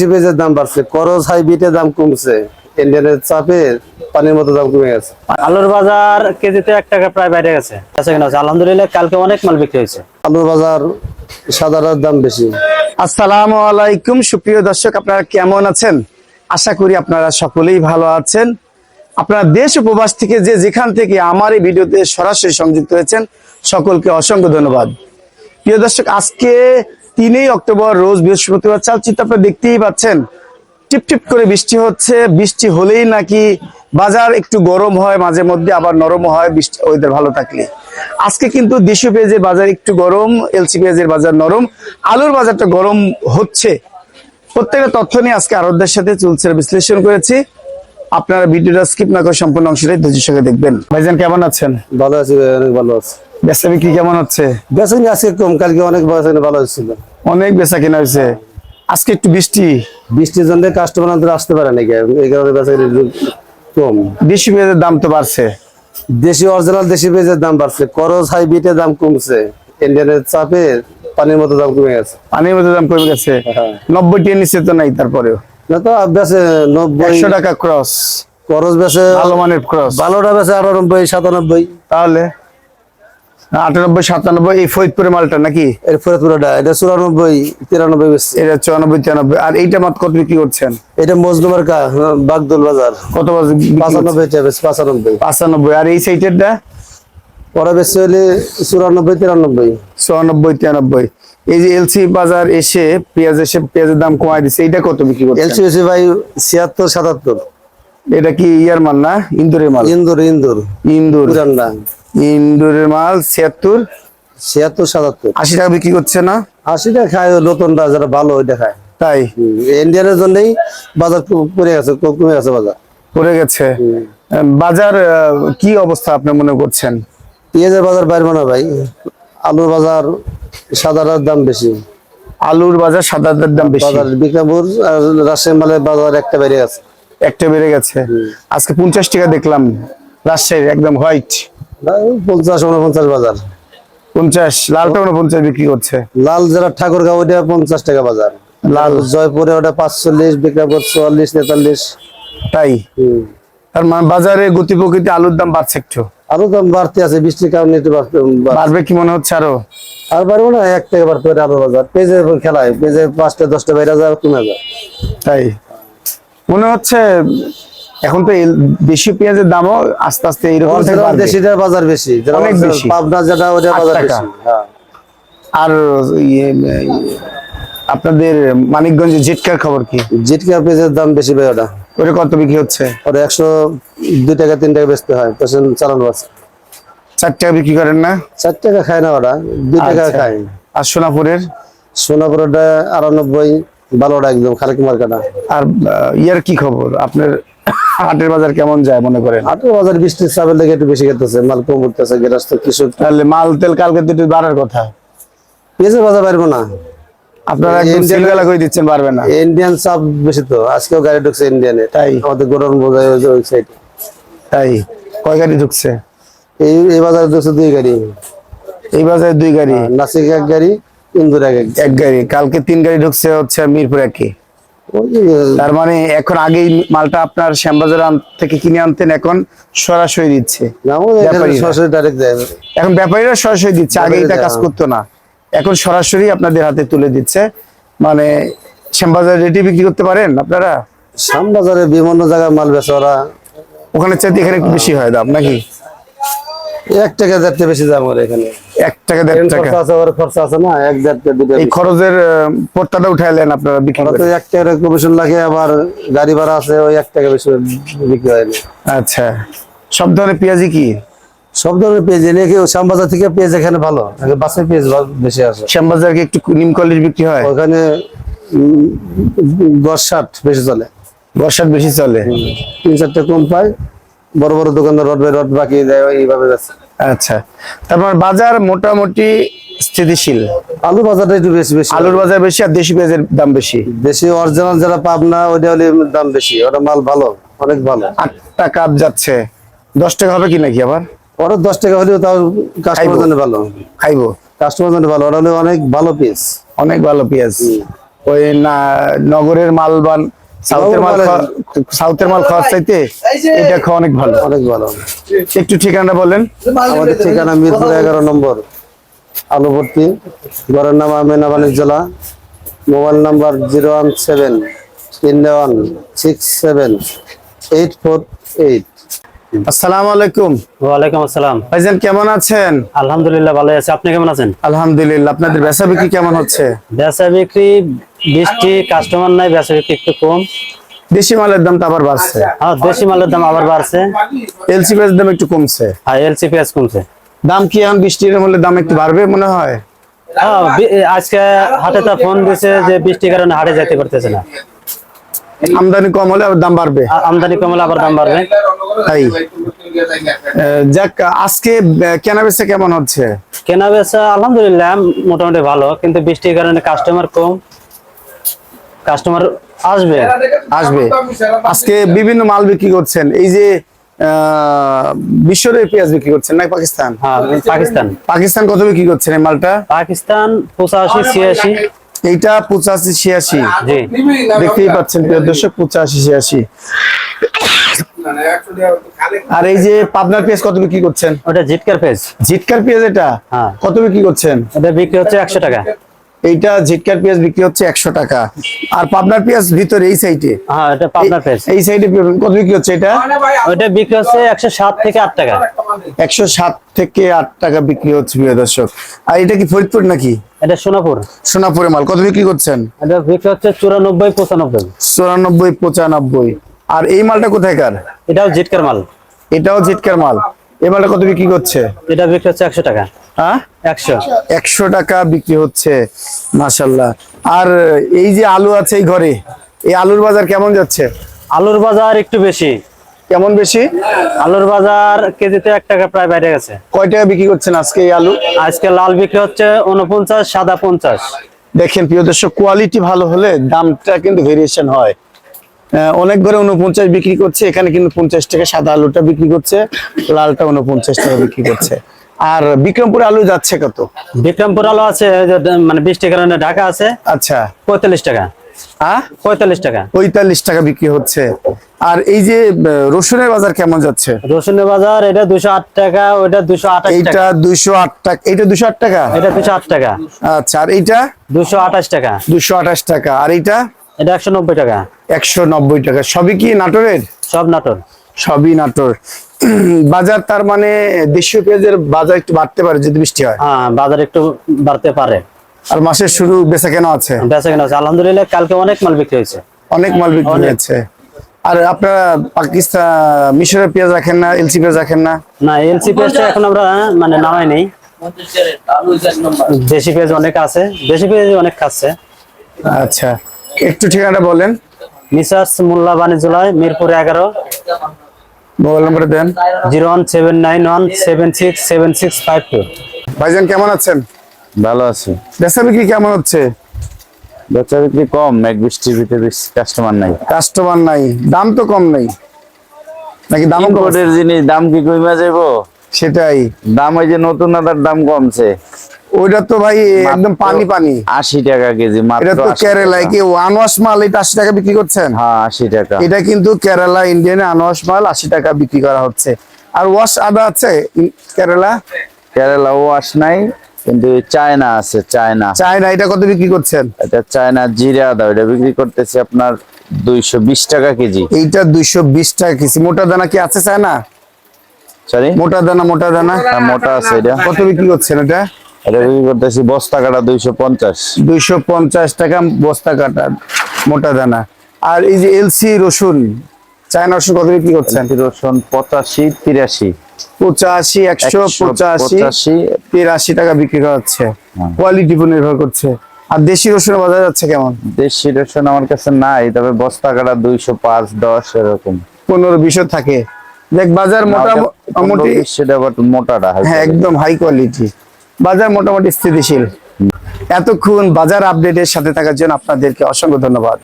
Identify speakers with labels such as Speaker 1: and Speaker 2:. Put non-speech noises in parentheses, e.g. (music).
Speaker 1: দেশি পেঁয়াজের দাম বাড়ছে। করজ হাইব্রিডের দাম কমছে। ইন্ডিয়ানের চাপে পানির মতো দাম কমে গেছে।
Speaker 2: আলুর বাজার কেজিতে এক টাকা প্রায় বাইরে গেছে। আচ্ছা কিনা আলহামদুলিল্লাহ কালকে অনেক মাল বিক্রি হয়েছে।
Speaker 1: আলুর বাজার দাম বেশি।
Speaker 3: আসসালামু আলাইকুম। সুপ্রিয় দর্শক আপনারা কেমন আছেন? আশা করি আপনারা সকলেই ভালো আছেন। আপনারা দেশ উপবাস থেকে যে যেখান থেকে আমার এই ভিডিওতে সরাসরি সংযুক্ত হয়েছেন সকলকে অসংখ্য ধন্যবাদ। প্রিয় দর্শক আজকে তিনই অক্টোবর রোজ বৃহস্পতিবার। চালচিত্র আপনারা দেখতেই পাচ্ছেন টিপ টিপ করে বৃষ্টি হচ্ছে। বৃষ্টি হলেই নাকি বাজার একটু গরম হয় মাঝে মধ্যে আবার নরম হয় বৃষ্টি ওয়েদার ভালো থাকলে। আজকে কিন্তু দেশীয় পেঁয়াজের বাজার একটু গরম এলসি পেঁয়াজের বাজার নরম আলুর বাজারটা গরম হচ্ছে। প্রত্যেকটা তথ্য নিয়ে আজকে আরবদের সাথে চলছে বিশ্লেষণ করেছি। আপনারা ভিডিওটা স্কিপ না করে সম্পূর্ণ অংশটাই ধৈর্যের সঙ্গে দেখবেন। ভাইজান কেমন আছেন?
Speaker 1: ভালো আছে ভালো আছে।
Speaker 3: ব্যবসা বিক্রি কেমন হচ্ছে?
Speaker 1: বেসন আজকে কম কালকে অনেক ভালো হয়েছিল।
Speaker 3: অনেক বেচা কেনা হয়েছে। আজকে একটু বৃষ্টি?
Speaker 1: বৃষ্টির জন্য কাস্টমার আসতে পারে নাকি? এই কারণে বেসন কম।
Speaker 3: দেশি পেঁয়াজের দাম তো বাড়ছে।
Speaker 1: দেশি অরিজিনাল দেশি পেঁয়াজের দাম বাড়ছে। করজ হাইব্রিডের দাম কমছে। ইন্ডিয়ানের চাপে পানির মতো দাম কমে গেছে।
Speaker 3: পানির মতো দাম কমে গেছে।
Speaker 1: হ্যাঁ।
Speaker 3: নব্বই টিয়ার নিচে তো নাই তারপরেও।
Speaker 1: না তো বেসে নব্বই
Speaker 3: একশো টাকা ক্রস
Speaker 1: করজ বেসে
Speaker 3: ভালো মানের ক্রস
Speaker 1: ভালোটা বেসে আটানব্বই সাতানব্বই।
Speaker 3: তাহলে? আটানব্বই সাতানব্বই এই ফরিদপুরের মালটা নাকি?
Speaker 1: ফরিদপুরটা এটা চুরানব্বই তিরানব্বই
Speaker 3: এটা চুরানব্বই তিরানব্বই। আর এইটা মাত্র কত বিক্রি করছেন?
Speaker 1: এটা মজলুমার কা বাগদুল বাজার।
Speaker 3: কত
Speaker 1: পাঁচানব্বই পাঁচানব্বই।
Speaker 3: পাঁচানব্বই। আর এই সাইটেরটা?
Speaker 1: পরে বেশি হলে চুরানব্বই তিরানব্বই।
Speaker 3: চুরানব্বই তিরানব্বই। এই যে এলসি বাজার এসে পেঁয়াজ এসে পেঁয়াজের দাম কমাই দিচ্ছে এইটা কত বিক্রি
Speaker 1: এলসি ভাই ছিয়াত্তর সাতাত্তর।
Speaker 3: এটা কি ইয়ার মাল না? ইন্দুরের মাল?
Speaker 1: ইন্দুর ইন্দুর।
Speaker 3: ইন্দুর। ইন্দুরের মাল ছিয়াত্তর।
Speaker 1: ছিয়াত্তর সাতাত্তর।
Speaker 3: আশি টাকা বিক্রি করছে না?
Speaker 1: আশিটা খায় ওই নতুনটা যারা ভালো ওইটা খায়।
Speaker 3: তাই?
Speaker 1: ইন্ডিয়ানের জন্যই বাজার পড়ে গেছে কমে গেছে বাজার।
Speaker 3: পড়ে গেছে। বাজার কি অবস্থা আপনি মনে করছেন?
Speaker 1: পেঁয়াজের বাজার বাইরে না ভাই আলুর বাজার সাদাটার দাম বেশি।
Speaker 3: আলুর বাজার সাদার দাম বেশি।
Speaker 1: বাজার বিক্রমপুর আর রাজশাহী মালের বাজার একটা বেড়ে গেছে।
Speaker 3: একটা বেড়ে গেছে। আজকে পঞ্চাশ টাকা দেখলাম রাজশাহীর একদম হোয়াইট।
Speaker 1: পঞ্চাশ উনপঞ্চাশ বাজার।
Speaker 3: পঞ্চাশ লালটা বিক্রি করছে।
Speaker 1: লাল যারা ঠাকুরগাঁও ওইটা পঞ্চাশ টাকা বাজার। লাল। জয়পুরে ওটা পাঁচচল্লিশ বিক্রমপুর চুয়াল্লিশ তেতাল্লিশ।
Speaker 3: তাই? তার মানে বাজারে গতি প্রকৃতি আলুর দাম বাড়ছে একটু।
Speaker 1: আলুর দাম বাড়তে আছে বৃষ্টির কারণে একটু
Speaker 3: বাড়বে কি মনে হচ্ছে আরও?
Speaker 1: আর পারব না এক থেকে বাড়তে পারে আলু বাজার। পেঁয়াজের খেলায় পেঁয়াজের পাঁচটা দশটা বাইরে যায় কমে যায়।
Speaker 3: তাই? মনে হচ্ছে এখন তো এই দেশি পেঁয়াজের দামও আস্তে আস্তে এইরকম থেকে
Speaker 1: অরিজিনাল
Speaker 3: বাড়বে।
Speaker 1: দেশিটার বাজার বেশি
Speaker 3: অনেক বেশি।
Speaker 1: পাবনা যেটা ওটা বাজার বেশি হ্যাঁ।
Speaker 3: আর ইয়ে, আপনাদের মানিকগঞ্জে জিটকার খবর কি?
Speaker 1: জিটকা পেঁয়াজের দাম বেশি ভাই ওটা।
Speaker 3: ওটা কত বিক্রি হচ্ছে?
Speaker 1: ওটা একশো দুই টাকা তিন টাকা বেচতে হয় চালানো আছে।
Speaker 3: চার টাকা বিক্রি করেন না?
Speaker 1: চার টাকা খায় না ওরা দুই টাকা
Speaker 3: আচ্ছা।
Speaker 1: খায়।
Speaker 3: আর সোনাপুরের?
Speaker 1: সোনাপুর ওটা আটানব্বই ভালোটা একদম খালেক মার্কাটা।
Speaker 3: আর ইয়ার কি খবর? আপনার হাটের বাজার কেমন যায় মনে করেন?
Speaker 1: হাটের বাজার বৃষ্টির চাপের লেগে একটু বেশি খেতেছে মাল কম উঠতেছে গেরাস্ত কিছু
Speaker 3: তাহলে মাল তেল কালকে দুটো বাড়ার কথা।
Speaker 1: পেঁয়াজের বাজার পারব না।
Speaker 3: আপনারা একদম
Speaker 1: Indian-
Speaker 3: সিলগালা করে দিচ্ছেন পারবে না।
Speaker 1: ইন্ডিয়ান চাপ বেশি তো আজকেও গাড়ি ঢুকছে ইন্ডিয়ানে
Speaker 3: তাই?
Speaker 1: আমাদের গরম বোঝায় ওই যে সাইড
Speaker 3: তাই? কয় গাড়ি ঢুকছে?
Speaker 1: এই এই বাজারে ঢুকছে দুই গাড়ি।
Speaker 3: এই বাজারে দুই গাড়ি?
Speaker 1: নাসিক এক গাড়ি ইন্দুর এক গাড়ি।
Speaker 3: কালকে তিন গাড়ি ঢুকছে হচ্ছে মিরপুর একে।
Speaker 1: ওই যে
Speaker 3: তার মানে এখন আগেই মালটা আপনার শ্যামবাজার থেকে কিনে আনতেন এখন সরাসরি দিচ্ছে। ব্যাপারীরা।
Speaker 1: সরাসরি
Speaker 3: এখন ব্যাপারীরা সরাসরি দিচ্ছে আগে এটা কাজ
Speaker 1: হ্যাঁ।
Speaker 3: করতো না। এখন সরাসরি আপনাদের হাতে তুলে দিচ্ছে। মানে শ্যামবাজার রেটে বিক্রি করতে পারেন আপনারা?
Speaker 1: শ্যামবাজারে বিভিন্ন জায়গায় মাল বেচে ওরা
Speaker 3: ওখানে চাইতে এখানে একটু বেশি হয় দাম নাকি?
Speaker 1: এক টাকা বেশি দাম ওর এখানে।
Speaker 3: এক টাকা দেড় টাকা।
Speaker 1: আছে ওর খরচা আছে না এক দেড়টা দুটো
Speaker 3: এই খরচের আহ, উঠাইলেন আপনারা বিক্রি করে।
Speaker 1: এক টাকা কমিশন লাগে আবার গাড়ি ভাড়া আছে ওই এক টাকা বেশি বিক্রি হয়
Speaker 3: আচ্ছা। সব ধরনের পেঁয়াজি কি?
Speaker 1: সব ধরনের পেঁয়াজ এনে কেউ শ্যামবাজার থেকে পেঁয়াজ এখানে ভালো? বাসের পেঁয়াজ বেশি
Speaker 3: শ্যামবাজার কি একটু নিম বিক্রি হয়?
Speaker 1: ওখানে দশ ষাট বেশি চলে।
Speaker 3: বর্ষার বেশি চলে।
Speaker 1: তিন চারটে কম পায়। বড় বড় দোকানদার রড বাই রড বাকি দেয় এইভাবে যাচ্ছে।
Speaker 3: আচ্ছা। তারপর বাজার মোটামুটি স্থিতিশীল?
Speaker 1: আলু বাজারটা একটু বেশি বেশি।
Speaker 3: আলুর বাজার বেশি আর দেশি পেঁয়াজের দাম বেশি?
Speaker 1: দেশি অরিজিনাল যারা পাবনা ওইটা হলে দাম বেশি। ওটা মাল ভালো অনেক ভালো।
Speaker 3: আট কাপ যাচ্ছে। দশ টাকা হবে কি নাকি আবার?
Speaker 1: ওরা দশ টাকা হলেও তাও কাস্টমার। জন্য ভালো।
Speaker 3: খাইবো।
Speaker 1: কাস্টমার জন্য ভালো। ওরা হলে অনেক ভালো পিস
Speaker 3: অনেক ভালো পেঁয়াজ ওই না নগরের মাল বা সাউথের মাল খাওয়া- সাউথের মাল খাওয়ার চাইতে এটা খাওয়া অনেক ভালো।
Speaker 1: অনেক ভালো।
Speaker 3: একটু ঠিকানা বলেন।
Speaker 1: আমাদের ঠিকানা মিরপুর এগারো নম্বর আলুভর্তি। ঘরের নাম Amena বাণিজ্যলা mobile number zero one seven তিন one six seven eight four eight.
Speaker 3: আসসালামু আলাইকুম।
Speaker 2: ওয়ালাইকুম আসসালাম।
Speaker 3: ভাইজান কেমন আছেন?
Speaker 2: আলহামদুলিল্লাহ ভালো আছে। আপনি কেমন আছেন?
Speaker 3: আলহামদুলিল্লাহ। আপনাদের বেচা বিক্রি কেমন হচ্ছে?
Speaker 2: বেচা বিক্রি বৃষ্টি কাস্টমার নাই বেচা বিক্রি একটু কম।
Speaker 3: দেশি মালের দাম তো আবার বাড়ছে।
Speaker 2: আর দেশি মালের দাম আবার বাড়ছে।
Speaker 3: এলসি পেঁয়াজ দাম একটু কমছে।
Speaker 2: আর এলসি পেঁয়াজ কমছে।
Speaker 3: দাম কি এখন বৃষ্টির মূল্যে দাম একটু বাড়বে মনে হয়?
Speaker 2: হ্যাঁ, আজকে হাটে তো ফোন দিছে যে বৃষ্টির কারণে হাটে যেতে পারতেছে না।
Speaker 3: আমদানি কম হলে আবার দাম বাড়বে।
Speaker 2: আমদানি কমলে আবার দাম বাড়বে।
Speaker 3: তাই। যাক আজকে আহ, কেনা বেচা কেমন হচ্ছে?
Speaker 2: কেনা বেচা আলহামদুলিল্লাহ মোটামুটি ভালো কিন্তু বৃষ্টির কারণে কাস্টমার কম। কাস্টমার আসবে
Speaker 3: আসবে। আজকে বিভিন্ন মাল বিক্রি করছেন। এই যে আহ, মিশরের পেঁয়াজ বিক্রি করছেন না পাকিস্তান?
Speaker 2: হ্যাঁ পাকিস্তান।
Speaker 3: পাকিস্তান কত বিক্রি করছেন এই মালটা?
Speaker 2: পাকিস্তান পঁচাশি ছিয়াশি।
Speaker 3: এইটা পঁচাশি ছিয়াশি।
Speaker 2: জি।
Speaker 3: দেখতেই পাচ্ছেন প্রিয় দর্শক পঁচাশি ছিয়াশি। আর এই যে পাবনার পেঁয়াজ কত বিক্রি করছেন?
Speaker 2: ওটা জিটকার পেজ
Speaker 3: জিটকার পেঁয়াজ এটা?
Speaker 2: হ্যাঁ।
Speaker 3: কত বিক্রি করছেন?
Speaker 2: এটা বিক্রি হচ্ছে একশো টাকা।
Speaker 3: এইটা জিটকার পেঁয়াজ বিক্রি হচ্ছে একশো টাকা। আর পাবনার পেঁয়াজ ভিতরে এই সাইডে
Speaker 2: হ্যাঁ এটা পাবনার
Speaker 3: এই সাইডে কত বিক্রি হচ্ছে এটা?
Speaker 2: ওটা বিক্রি হচ্ছে একশো সাত থেকে আট টাকা।
Speaker 3: একশো সাত থেকে আট টাকা বিক্রি হচ্ছে প্রিয় দর্শক। আর এটা কি ফরিদপুর নাকি?
Speaker 2: এটা সোনাপুর।
Speaker 3: সোনাপুরে মাল। কত বিক্রি করছেন?
Speaker 2: এটা বিক্রি হচ্ছে চুরানব্বই পঁচানব্বই।
Speaker 3: চুরানব্বই পঁচানব্বই। আর এই মালটা কোথায়কার
Speaker 2: এটাও জিটকার মাল।
Speaker 3: এটাও জিটকার মাল। মালটা কত বিক্রি করছে?
Speaker 2: এটা বিক্রি হচ্ছে একশো টাকা।
Speaker 3: হ্যাঁ?
Speaker 2: একশো।
Speaker 3: একশো টাকা বিক্রি হচ্ছে মাসাল্লাহ আর এই যে আলু আছে এই ঘরে এই আলুর বাজার কেমন যাচ্ছে?
Speaker 2: আলুর বাজার একটু বেশি।
Speaker 3: কেমন বেশি?
Speaker 2: আলুর বাজার কেজিতে এক টাকা প্রায় বাইরে গেছে।
Speaker 3: কয় টাকা বিক্রি করছেন আজকে এই আলু?
Speaker 2: আজকে লাল বিক্রি হচ্ছে উনপঞ্চাশ সাদা পঞ্চাশ।
Speaker 3: দেখেন প্রিয় দর্শক কোয়ালিটি ভালো হলে দামটা কিন্তু ভেরিয়েশন হয়। অনেক ঘরে উনপঞ্চাশ বিক্রি করছে এখানে কিন্তু পঞ্চাশ টাকা সাদা আলুটা বিক্রি করছে লালটা উনপঞ্চাশ টাকা বিক্রি করছে। আর বিক্রমপুর আলু যাচ্ছে কত?
Speaker 2: বিক্রমপুর আলু আছে মানে বৃষ্টির কারণে ঢাকা আছে।
Speaker 3: আচ্ছা।
Speaker 2: পঁয়তাল্লিশ টাকা। পঁয়তাল্লিশ টাকা।
Speaker 3: পঁয়তাল্লিশ টাকা বিক্রি হচ্ছে। আর এই যে রসুনের বাজার কেমন যাচ্ছে?
Speaker 2: রসুনের বাজার এটা দুশো আট টাকা ওইটা দুশো আঠাশ
Speaker 3: দুইশো আট টাকা দুশো আট টাকা?
Speaker 2: এটা দুশো আট টাকা।
Speaker 3: আচ্ছা আর এইটা?
Speaker 2: দুশো আঠাশ টাকা।
Speaker 3: দুশো আঠাশ টাকা। আর এইটা?
Speaker 2: এটা একশো নব্বই টাকা।
Speaker 3: একশো নব্বই টাকা। সবই কি নাটোরের?
Speaker 2: সব নাটোর।
Speaker 3: সবই নাটোর। (clears throat) বাজার তার মানে দেশীয় পেঁয়াজের বাজার একটু বাড়তে পারে যদি বৃষ্টি হয়?
Speaker 2: হ্যাঁ বাজার একটু বাড়তে পারে।
Speaker 3: আর মাসের শুরু বেচা কেন আছে?
Speaker 2: বেচা কেনা আছে। আলহামদুলিল্লাহ কালকে অনেক মাল বিক্রি হয়েছে।
Speaker 3: অনেক মাল বিক্রি। হয়েছে। আর আপনারা পাকিস্তান মিশরের পেঁয়াজ রাখেন না এলসি পেঁয়াজ রাখেন না?
Speaker 2: না এলসি পেঁয়াজটা এখন আমরা মানে নামাই নেই। দেশি পেঁয়াজ অনেক আছে। দেশি পেঁয়াজ অনেক খাচ্ছে।
Speaker 3: আচ্ছা। একটু ঠিকানাটা বলেন।
Speaker 2: মিসার্স মোল্লা বাণিজ্যালয় মিরপুর এগারো।
Speaker 3: মোবাইল নম্বর দেন।
Speaker 2: Zero one seven nine one seven six seven six five two.
Speaker 3: ভাইজান কেমন আছেন?
Speaker 4: ভালো আছি।
Speaker 3: বেচা বিক্রি কেমন হচ্ছে?
Speaker 4: বেচা বিক্রি কম এক বৃষ্টির ভিতরে বেশি কাস্টমার নাই।
Speaker 3: কাস্টমার নাই। দাম তো কম নাই। নাকি দাম কম?
Speaker 4: জিনিস দাম কি কইমা যাইবো?
Speaker 3: সেটাই।
Speaker 4: দাম ওই যে নতুন আদার দাম কমছে।
Speaker 3: ওইটা তো ভাই একদম পানি পানি।
Speaker 4: আশি টাকা কেজি
Speaker 3: এটা তো কেরালায় কি ওয়ান ওয়াশ মাল এটা আশি টাকা বিক্রি করছেন?
Speaker 4: হ্যাঁ আশি টাকা।
Speaker 3: এটা কিন্তু কেরালা ইন্ডিয়ানে আনওয়াশ মাল আশি টাকা বিক্রি করা হচ্ছে। আর ওয়াশ আদা আছে কেরালা
Speaker 4: কেরালা ওয়াশ নাই কিন্তু চায়না আছে চায়না
Speaker 3: চায়না এটা কত বিক্রি করছেন?
Speaker 4: এটা চায়না জিরা আদা ওটা বিক্রি করতেছে আপনার দুইশো বিশ টাকা কেজি।
Speaker 3: এইটা দুইশো বিশ টাকা কেজি। মোটা দানা কি আছে চায়না
Speaker 4: সরি
Speaker 3: মোটা দানা মোটা দানা?
Speaker 4: মোটা আছে এটা।
Speaker 3: কত বিক্রি করছেন এটা?
Speaker 4: এটা বিক্রি করতেছি বস্তা কাটা দুইশো পঞ্চাশ।
Speaker 3: দুইশো পঞ্চাশ টাকা বস্তা কাটা মোটা দানা। আর এই যে এলসি রসুন চায়না রসুন কত বিক্রি করছেন?
Speaker 4: রসুন পঁচাশি তিরাশি।
Speaker 3: পঁচাশি একশো পঁচাশি তিরাশি টাকা বিক্রি করা হচ্ছে
Speaker 4: হ্যাঁ।
Speaker 3: উপর নির্ভর করছে। আর দেশি রসুনের বাজার যাচ্ছে কেমন?
Speaker 4: দেশি রসুন আমার কাছে নাই তবে বস্তা কাটা দুইশো পাঁচ দশ এরকম।
Speaker 3: পনেরো বিশও থাকে। দেখ বাজার মোটামুটি
Speaker 4: সেটা মোটাটা
Speaker 3: হ্যাঁ একদম হাই কোয়ালিটি বাজার মোটামুটি স্থিতিশীল। এতক্ষণ বাজার আপডেটের সাথে থাকার জন্য আপনাদেরকে অসংখ্য ধন্যবাদ।